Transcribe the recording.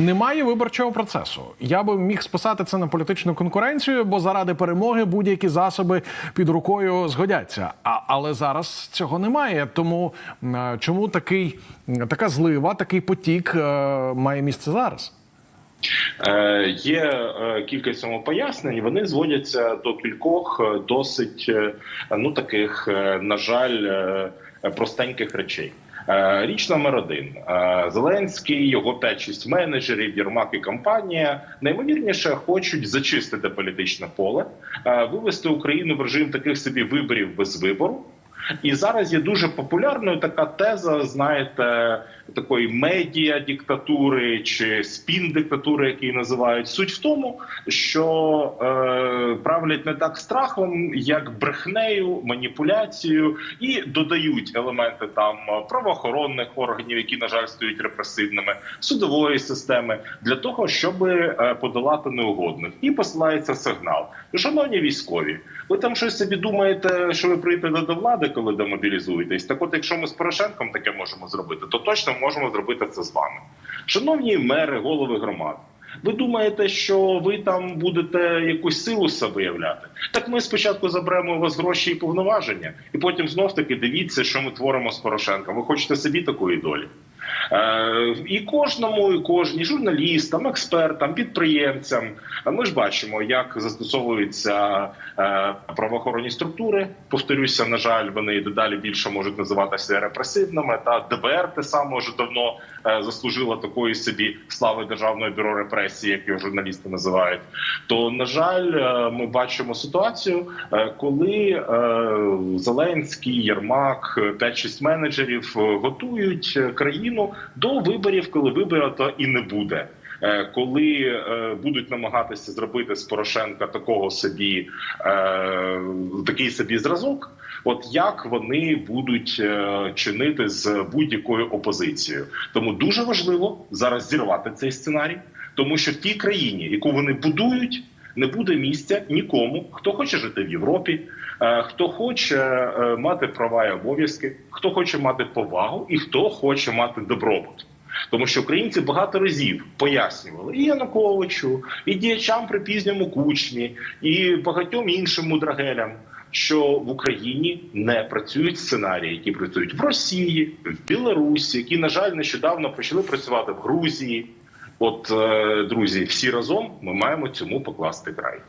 Немає виборчого процесу. Я би міг списати це на політичну конкуренцію, бо заради перемоги будь-які засоби під рукою згодяться. А але зараз цього немає. Тому чому такий така злива, такий потік е, має місце зараз? Е, Є е, кілька цьому пояснень. Вони зводяться до кількох е, досить е, ну таких, е, на жаль, е, простеньких речей. Е, Річ номер один: Е, Зеленський, його 5-6 менеджерів, Єрмак і компанія наймовірніше хочуть зачистити політичне поле, е, вивести Україну в режим таких собі виборів без вибору. І зараз є дуже популярною така теза, знаєте, такої медіа диктатури чи спін диктатури, які називають. Суть в тому, що е, правлять не так страхом, як брехнею, маніпуляцією, і додають елементи там правоохоронних органів, які на жаль стають репресивними, судової системи для того, щоб е, подолати неугодних, і посилається сигнал. Шановні військові, ви там щось собі думаєте, що ви прийдете до влади, коли демобілізуєтесь? Так, от, якщо ми з Порошенком таке можемо зробити, то точно можемо зробити це з вами. Шановні мери, голови громад. Ви думаєте, що ви там будете якусь силу себе виявляти? Так ми спочатку заберемо у вас гроші і повноваження, і потім знов таки дивіться, що ми творимо з Порошенком. Ви хочете собі такої долі? Е, і кожному, і кожній журналістам, експертам, підприємцям. е, Ми ж бачимо, як застосовуються е, правоохоронні структури. Повторюся, на жаль, вони дедалі більше можуть називатися репресивними. Та ДБР те саме вже давно заслужило такої собі слави державного бюро репресії, як його журналісти називають. То на жаль, ми бачимо ситуацію, коли Зеленський, Єрмак, 5-6 менеджерів готують е, країну до виборів, коли виборів то і не буде. Е, Коли е, будуть намагатися зробити з Порошенка такого собі е, такий собі зразок, от як вони будуть чинити з будь-якою опозицією, тому дуже важливо зараз зірвати цей сценарій, тому що в тій країні, яку вони будують, не буде місця нікому, хто хоче жити в Європі, е, хто хоче е, мати права і обов'язки, хто хоче мати повагу і хто хоче мати добробут. Тому що українці багато разів пояснювали і Януковичу, і діячам при пізньому кучмі, і багатьом іншим мудрагелям, що в Україні не працюють сценарії, які працюють в Росії, в Білорусі, які на жаль нещодавно почали працювати в Грузії. От, е, друзі, всі разом ми маємо цьому покласти край.